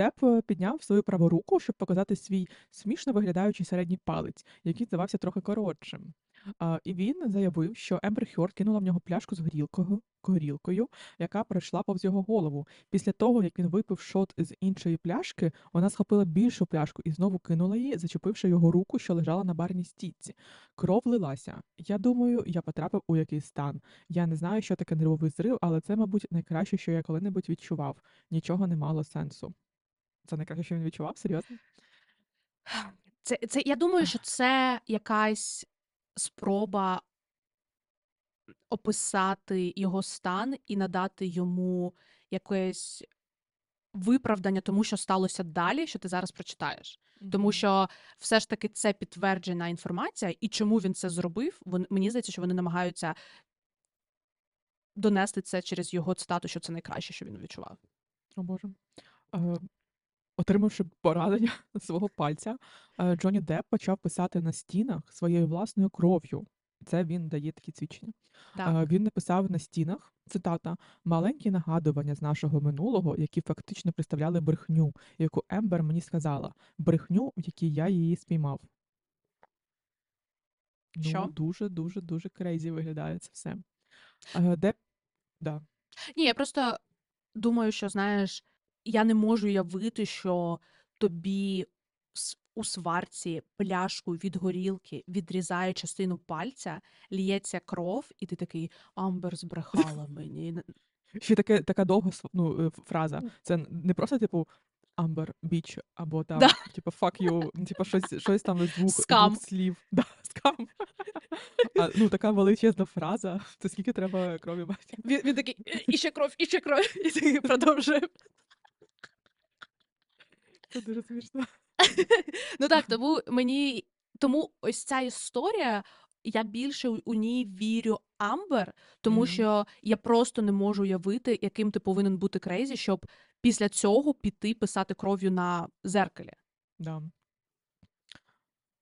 Деп е, підняв свою праву руку, щоб показати свій смішно виглядаючий середній палець, який здавався трохи коротшим. І він заявив, що Ембер Хьорд кинула в нього пляшку з горілкою, горілкою, яка пройшла повз його голову. Після того, як він випив шот з іншої пляшки, вона схопила більшу пляшку і знову кинула її, зачепивши його руку, що лежала на барній стійці. Кров лилася. Я думаю, я потрапив у якийсь стан. Я не знаю, що таке нервовий зрив, але це, мабуть, найкраще, що я коли-небудь відчував. Нічого не мало сенсу. Це найкраще, що він відчував? Серйозно? Це, це, я думаю, що це якась спроба описати його стан і надати йому якесь виправдання тому, що сталося далі, що ти зараз прочитаєш. Тому що все ж таки це підтверджена інформація, і чому він це зробив, вон, мені здається, що вони намагаються донести це через його цитату, що це найкраще, що він відчував. О Боже. Отримавши поранення свого пальця, е, Джонні Депп почав писати на стінах своєю власною кров'ю. Це він дає такі свідчення. Так. Е, Він написав на стінах, цитата, маленькі нагадування з нашого минулого, які фактично представляли брехню, яку Ембер мені сказала, брехню, в якій я її спіймав. Що? Ну, дуже, дуже, дуже крейзі виглядає це все. Е, Депп, да. Ні, я просто думаю, що знаєш, я не можу уявити, що тобі с- у сварці пляшку від горілки відрізає частину пальця, лється кров, і ти такий Амбер збрехала мені. Н- Ще таке, така довга св- ну, е, фраза. Це н- не просто, типу, Amber Beach, або там, Да. типу, fuck you, типу, щось, щось там з двох, Скам. двох слів. Да, скам. А, ну, така величезна фраза. Це скільки треба крові бачити? Він, він такий, «Е, іще кров, іще кров, і такий продовжує. Це дуже смішно. Ну так, тому мені тому ось ця історія. Я більше у ній вірю Амбер, тому Мгм. що я просто не можу уявити, яким ти повинен бути крейзі, щоб після цього піти писати кров'ю на зеркалі. Да.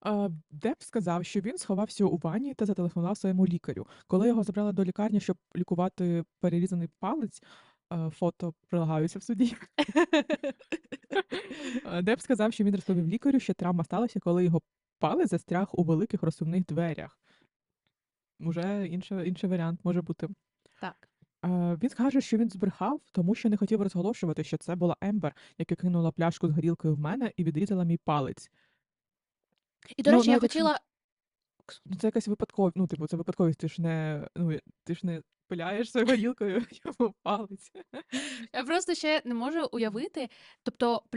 А, Деп сказав, що він сховався у ванні та зателефонував своєму лікарю. Коли його забрали до лікарні, щоб лікувати перерізаний палець, е, фото прилагаються в суді. Е, Деп сказав, що він розповів лікарю, що травма сталася, коли його палець застряг у великих розсувних дверях. Уже інший, інший варіант може бути. Так. Е, Він каже, що він збрехав, тому що не хотів розголошувати, що це була Ембер, яка кинула пляшку з горілкою в мене і відрізала мій палець. І, до Ну, речі, я навіть хотіла. Ну, це якась випадковість, ну, типу, це випадковість, ти ж не, ну, ти ж не пиляєш своєю горілкою йому палець. Я просто ще не можу уявити. Тобто,